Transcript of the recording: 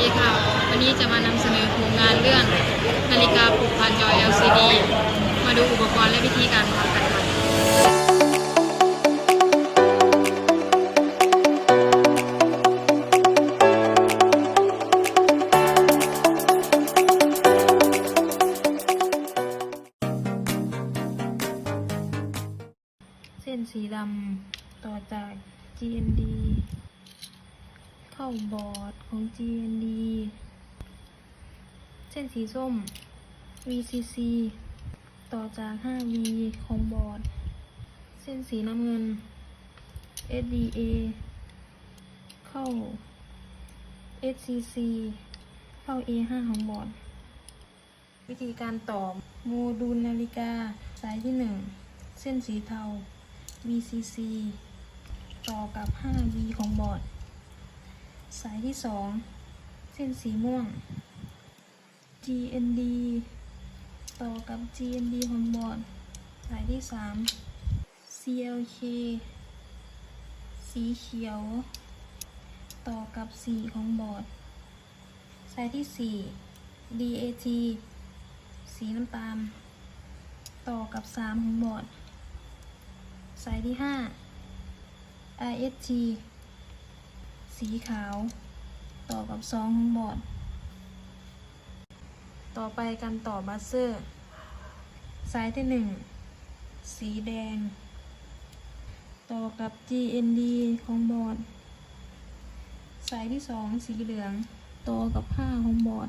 ดีค่ะ วันนี้จะมานำเสนอโครงงานเรื่องนาฬิกาปลุกผ่านจอ LCD มาดูอุปกรณ์และวิธีการทำกันค่ะเส้นสีดำต่อจาก GND เข้าบอร์ดของ GND เส้นสีส้ม VCC ต่อจาก 5V ของบอร์ด เส้นสีน้ำเงิน SDA เข้า SCC เข้า A5 ของบอร์ด วิธีการต่อโมดูลนาฬิกา สายที่ 1 เส้นสีเทา VCC ต่อกับ 5V ของบอร์ด สายที่ 2 เส้นสีม่วง GND ต่อกับ GND ของบอร์ดสายที่ 3 CLK สีเขียว ต่อกับ4ของบอร์ดสายที่ 4 DAT สีน้ำตาล ต่อกับ 3 ของบอร์ดสายที่ 5 IST สีขาว ต่อกับ2ของบอร์ด ต่อไปการต่อบัสเซอร์สายที่หนึ่งสีแดง ต่อกับ GND ของบอร์ดสายที่สองสีเหลือง ต่อกับ5ของบอร์ด